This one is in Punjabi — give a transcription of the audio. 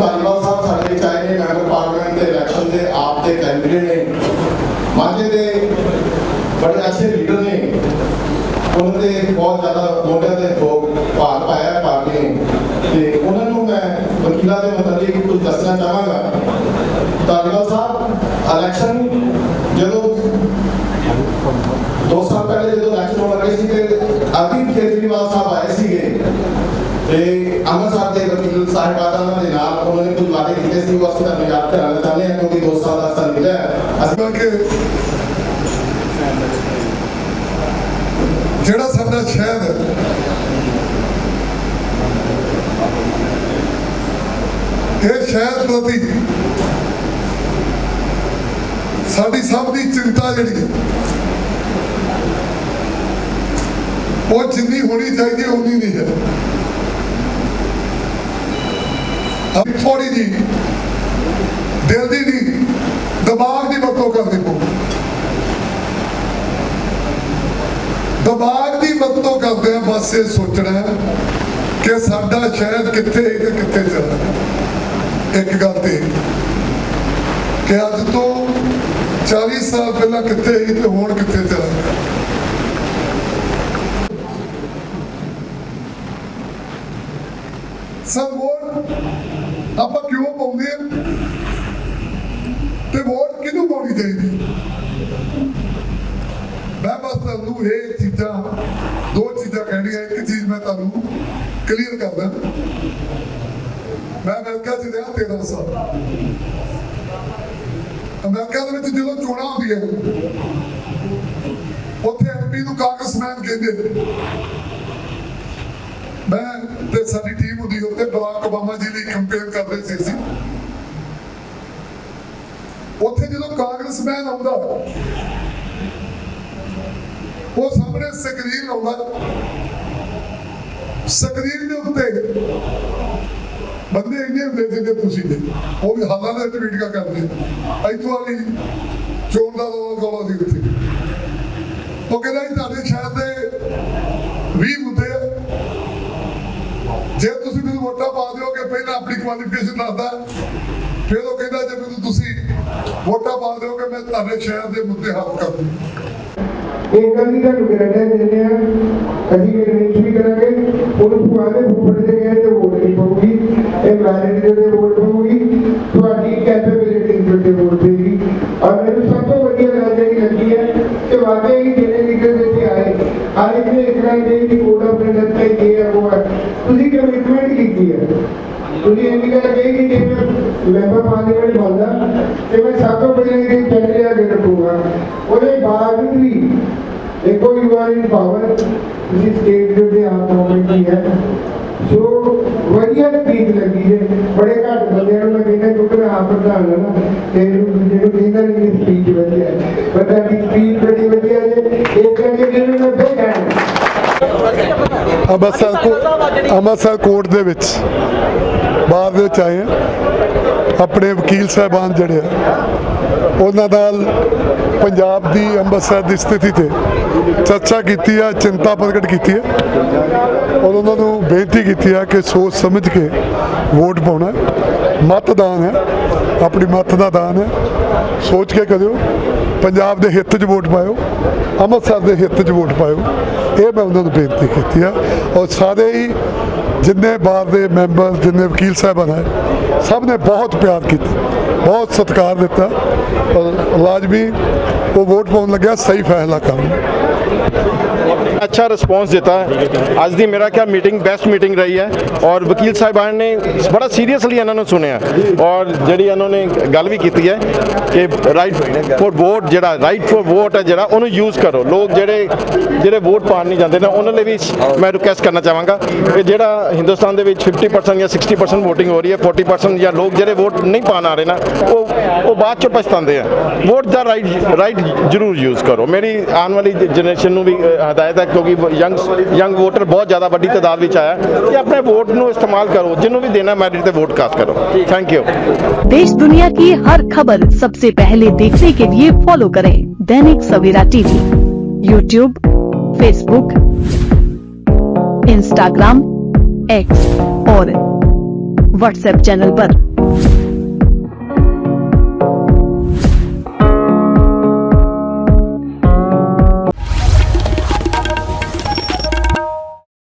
ਧਾਲੀਵਾਲ ਸਾਹਿਬ, ਸਾਡੇ ਚਾਹੇ ਮੈਂਬਰ ਪਾਰਲੀਮੈਂਟ ਦੇ ਇਲੈਕਸ਼ਨ ਦੇ ਆਪ ਦੇ ਕੈਂਡੀਡੇਟ ਨੇ, ਮਾਝੇ ਦੇ ਬੜੇ ਅੱਛੇ ਲੀਡਰ ਨੇ। ਉਹਨਾਂ ਦੇ ਬਹੁਤ ਜ਼ਿਆਦਾ ਮੋਢਿਆਂ ਤੇ ਲੋਕ ਭਾਰ ਪਾਇਆ ਪਾਰਟੀ ਨੇ। ਤੇ ਉਹਨਾਂ ਨੂੰ ਮੈਂ ਵਕੀਲਾਂ ਦੇ ਮੁਤਲਕ ਕੁਝ ਦੱਸਣਾ ਚਾਹਾਂਗਾ। ਧਾਲੀਵਾਲ ਸਾਹਿਬ ਇਲੈਕਸ਼ਨ ਜਦੋਂ ਤੇ ਅੰਮ੍ਰਿਤਸਰ ਦੇ ਵਕੀਲ ਸਾਹਿਬਾਨਾਂ ਦੇ ਨਾਲ ਉਹਨਾਂ ਨੇ ਕੁਝ ਵਾਅਦੇ ਕੀਤੇ ਸੀ, ਉਹ ਅਸੀਂ ਤੁਹਾਨੂੰ ਯਾਦ ਕਰਾਉਣਾ ਚਾਹੁੰਦੇ ਹਾਂ, ਕਿਉਂਕਿ ਦੋ ਸਾਲ ਦਾ ਸਮਾਂ ਮਿਲਿਆ ਅਸੀਂ ਕਿ ਜਿਹੜਾ ਸਾਡਾ ਸ਼ਹਿਰ ਇਹ ਸ਼ਹਿਰ ਪ੍ਰਤੀ ਸਾਡੀ ਸਭ ਦੀ ਚਿੰਤਾ ਜਿਹੜੀ ਹੈ, ਉਹ ਜਿੰਨੀ ਹੋਣੀ ਚਾਹੀਦੀ ਹੈ, ਉਨੀ ਨਹੀਂ ਹੈ। ਥੋੜੀ ਜੀ ਦਿਲ ਦੀ ਨਹੀਂ, ਦਿਮਾਗ ਦੀ ਵਰਤੋਂ ਕਰਨੀ ਪਊ। ਦਿਮਾਗ ਦੀ ਵਰਤੋਂ ਕਰਦੇ ਆ, ਬਸ ਇਹ ਸੋਚਣਾ ਕਿ ਸਾਡਾ ਸ਼ਹਿਰ ਕਿੱਥੇ ਤੇ ਕਿੱਥੇ ਚੱਲਣਾ ਇੱਕ ਗੱਲ ਤੇ ਕਿ ਅੱਜ ਤੋਂ 40 ਸਾਲ ਪਹਿਲਾਂ ਕਿੱਥੇ ਸੀ ਤੇ ਹੁਣ ਕਿੱਥੇ ਚੱਲਾਂਗੇ ਸਭ ਆਪਾਂ ਕਿਉਂ ਪਾਉਂਦੇ ਆ? ਤੇ ਵੋਟ ਕਿਹਨੂੰ ਪਾਉਣੀ ਚਾਹੀਦੀ? ਮੈਂ ਬਸ ਤੁਹਾਨੂੰ ਇਹ ਚੀਜ਼ਾਂ, ਦੋ ਚੀਜ਼ਾਂ ਕਹਿਣੀਆਂ, ਇੱਕ ਚੀਜ਼ ਮੈਂ ਤੁਹਾਨੂੰ ਕਲੀਅਰ ਕਰਦਾ। ਮੈਂ ਅਮਰੀਕਾ ਚ ਰਿਹਾ 13 ਸਾਲ। ਅਮਰੀਕਾ ਦੇ ਵਿੱਚ ਜਦੋਂ ਚੋਣਾਂ ਹੁੰਦੀਆਂ, ਉੱਥੇ ਐਮਪੀ ਨੂੰ ਕਾਂਗਰਸਮੈਨ ਕਹਿੰਦੇ। ਮੈਂ ਤੇ ਸਾਡੀ ਟੀਮ ਹੁੰਦੀ ਉੱਥੇ ਬਰਾਕ ਓਬਾਮਾ ਜੀ ਲਈ ਕੰਪੇਅਰ ਕਰਦੇ ਸੀ ਅਸੀਂ ਉੱਥੇ ਜਦੋਂ ਕਾਂਗਰਸਮੈਨ ਆਉਂਦਾ, ਉਹ ਸਾਹਮਣੇ ਸਕਰੀਨ ਲਾਉਂਦਾ ਸਕਰੀਨ ਦੇ ਉੱਤੇ ਬੰਦੇ ਇੰਨੇ ਹੁੰਦੇ ਜਿਹਦੇ ਤੁਸੀਂ ਦੇ ਉਹ ਵੀ ਹਾਲਾਂ ਦੇ ਵਿੱਚ ਕਰਦੇ ਇੱਥੋਂ ਵਾਲੀ ਚੋਣ ਦਾ ਰੌਲਾ ਗੋਲਾ ਦੀ ਉੱਥੇ। ਉਹ ਕਹਿੰਦਾ ਜੀ, ਤੁਹਾਡੇ ਸ਼ਹਿਰ ਦੇ 20 ਮੁੱਦੇ ਆ। ਜੇ ਤੁਸੀਂ ਮੈਨੂੰ ਵੋਟਾਂ ਪਾ ਦਿਓਗੇ, ਪਹਿਲਾਂ ਆਪਣੀ ਕੁਆਲੀਫਿਕੇਸ਼ਨ ਦੱਸਦਾ। ਫਿਰ ਉਹ ਵੋਟਾਂ ਪਾ ਦਿਓਗੇ ਮੈਂ ਤੁਹਾਡੇ ਸ਼ਹਿਰ ਦੇ ਮੁੱਦੇ ਹੱਲ ਕਰ। ਦੂੰ ਇਹ ਗੱਲ ਨਹੀਂ ਤੁਹਾਨੂੰ ਗਰੰਟੀ ਦਿੰਦੇ ਆ। ਅਸੀਂ ਇਹ ਨਹੀਂ ਵੀ ਕਰਾਂਗੇ ਉਹਨੂੰ ਪੁਆਦੇ ਫੁੱਫੜ ਦੇ ਗਏ ਤੇ ਵੋਟ ਨਹੀਂ ਪਊਗੀ, ਇਹ ਮੈਰਿਟ ਦੇ ਤੇ ਵੋਟ ਪਊਗੀ, ਤੁਹਾਡੀ ਕੈਪੇਬਿਲਿਟੀ ਦੇ ਤੇ ਵੋਟ ਪਊਗੀ ਔਰ ਮੈਨੂੰ ਸਭ ਤੋਂ ਵਧੀਆ ਗੱਲ ਜਿਹੜੀ ਲੱਗੀ ਹੈ ਕਿ ਵਾਕਈ ਹੀ ਜਿਹੜੇ ਲੀਡਰ ਦੇ ਇੱਥੇ ਆਏ, ਹਰ ਇੱਕ ਨੇ ਇੱਕ ਨਾਲ ਜਿਹੜੀ ਕੋਡ ਆਫ ਕੰਡਕਟ ਹੈ ਇਹ ਹੈ, ਉਹ ਹੈ। ਤੁਸੀਂ ਕਮਿਟਮੈਂਟ ਕੀਤੀ ਹੈ? ਤੁਸੀਂ ਇਹ ਗੱਲ ਕਹੀ ਕਿ ਜੇ ਮੈਂ ਮੈਂਬਰ ਪਾਰਲੀਮੈਂਟ ਬਣਦਾ ਤੇ ਮੈਂ ਸਭ ਤੋਂ ਪਹਿਲਾਂ ਇਹ ਚੈਨਲ ਅੱਗੇ ਰੱਖੂਗਾ। ਉਹਦੇ ਬਾਵਜੂਦ ਵੀ ਦੇਖੋ ਯੂ ਆਰ ਇਨ ਪਾਵਰ ਤੁਸੀਂ ਸਟੇਟ ਦੇ ਉੱਤੇ ਆਪ ਗਵਰਨਮੈਂਟ ਦੀ ਹੈ। ਸੋ ਵਧੀਆ ਸਪੀਚ ਲੱਗੀ ਹੈ ਬੜੇ ਘੱਟ ਬੰਦਿਆਂ ਨੂੰ ਮੈਂ ਕਹਿੰਦਾ ਕਿਉਂਕਿ ਮੈਂ ਆਪ ਪ੍ਰਧਾਨ ਹਾਂ ਨਾ ਤੇ ਜਿਹਨੂੰ ਕਹਿੰਦਾ ਨਹੀਂ ਸਪੀਚ ਵਧੀਆ ਹੈ। ਪਰ ਤੁਹਾਡੀ ਸਪੀਚ ਬੜੀ ਵਧੀਆ ਹੈ ਇਹ ਕਰਕੇ ਜਿਹਨੂੰ ਮੈਂ ਫੇਰ ਕਹਿਣਾ। ਅੰਮ੍ਰਿਤਸਰ ਕੋ ਦੇ ਵਿੱਚ। ਬਾਹਰ ਵਿੱਚ ਆਏ ਆ। ਆਪਣੇ ਵਕੀਲ ਸਾਹਿਬਾਨ ਜਿਹੜੇ ਆ, ਉਹਨਾਂ ਨਾਲ ਪੰਜਾਬ ਦੀ ਅੰਮ੍ਰਿਤਸਰ ਦੀ ਸਥਿਤੀ ਤੇ ਚਰਚਾ ਕੀਤੀ ਆ, ਚਿੰਤਾ ਪ੍ਰਗਟ ਕੀਤੀ ਹੈ ਔਰ ਉਹਨਾਂ ਨੂੰ ਬੇਨਤੀ ਕੀਤੀ ਆ ਕਿ ਸੋਚ ਸਮਝ ਕੇ ਵੋਟ ਪਾਉਣਾ ਮਤਦਾਨ ਹੈ, ਆਪਣੀ ਮਤ ਦਾ ਦਾਨ ਹੈ। ਸੋਚ ਕੇ ਕਰਿਓ, ਪੰਜਾਬ ਦੇ ਹਿੱਤ 'ਚ ਵੋਟ ਪਾਇਓ, ਅੰਮ੍ਰਿਤਸਰ ਦੇ ਹਿੱਤ 'ਚ ਵੋਟ ਪਾਇਓ। ਇਹ ਮੈਂ ਉਹਨਾਂ ਨੂੰ ਬੇਨਤੀ ਕੀਤੀ ਆ। ਔਰ ਸਾਰੇ ਹੀ ਜਿੰਨੇ ਬਾਰ ਦੇ ਮੈਂਬਰ, ਜਿੰਨੇ ਵਕੀਲ ਸਾਹਿਬਾਨ ਹੈ, ਸਭ ਨੇ ਬਹੁਤ ਪਿਆਰ ਕੀਤਾ, ਬਹੁਤ ਸਤਿਕਾਰ ਦਿੱਤਾ। ਔਰ ਲਾਜ਼ਮੀ ਉਹ ਵੋਟ ਪਾਉਣ ਲੱਗਿਆ, ਸਹੀ ਫੈਸਲਾ ਕਰਨ। अच्छा रिस्पॉन्स देता है। आज ਦੀ ਮੇਰਾ ਖਿਆਲ ਮੀਟਿੰਗ ਬੈਸਟ ਮੀਟਿੰਗ ਰਹੀ ਹੈ ਔਰ ਵਕੀਲ ਸਾਹਿਬਾਨ ਨੇ ਬੜਾ ਸੀਰੀਅਸਲੀ ਇਹਨਾਂ ਨੂੰ ਸੁਣਿਆ ਔਰ ਜਿਹੜੀ ਇਹਨਾਂ ਨੇ ਗੱਲ ਵੀ ਕੀਤੀ ਹੈ ਕਿ ਰਾਈਟ ਫॉर ਵੋਟ ਜਿਹੜਾ ਰਾਈਟ ਫॉर ਵੋਟ ਹੈ ਜਿਹੜਾ ਉਹਨੂੰ ਯੂਜ਼ ਕਰੋ ਲੋਕ ਜਿਹੜੇ ਜਿਹੜੇ ਵੋਟ ਪਾਣ ਨਹੀਂ ਜਾਂਦੇ ਨੇ ਉਹਨਾਂ ਲਈ ਵੀ ਮੈਂ ਰਿਕੁਐਸਟ ਕਰਨਾ ਚਾਹਾਂਗਾ ਕਿ ਜਿਹੜਾ ਹਿੰਦੁਸਤਾਨ ਦੇ ਵਿੱਚ 50% ਜਾਂ 60% VOTING ਹੋ ਰਹੀ ਹੈ 40% ਜਾਂ ਲੋਕ ਜਿਹੜੇ ਵੋਟ ਨਹੀਂ ਪਾਣ ਆ ਰਹੇ ਨਾ ਉਹ ਉਹ ਬਾਅਦ ਚ ਪਛਤਾਉਂਦੇ ਆ ਵੋਟ ਦਾ ਰਾਈਟ ਰਾਈਟ ਜ਼ਰੂਰ ਯੂਜ਼ ਕਰੋ ਮੇਰੀ ਆਉਣ ਵਾਲੀ ਜਨਰੇਸ਼ਨ ਨੂੰ ਵੀ ਹਦਾਇਤ ਹੈ ਕਿਉਂਕਿ ਯੰਗ ਯੰਗ ਵੋਟਰ ਬਹੁਤ ਜ਼ਿਆਦਾ ਵੱਡੀ ਤਾਦਾਦ ਵਿੱਚ ਆਇਆ ਹੈ ਕਿ ਆਪਣੇ ਵੋਟ ਨੂੰ ਇਸਤੇਮਾਲ ਕਰੋ ਜਿਹਨੂੰ ਵੀ ਦੇਣਾ ਮੈਰਿਟ ਤੇ ਵੋਟ ਕਾਸਟ ਕਰੋ ਥੈਂਕ ਯੂ देश दुनिया की हर खबर सबसे पहले देखने के लिए फॉलो करें Dainik Savera TV YouTube Facebook Instagram X और व्हाट्सएप चैनल पर।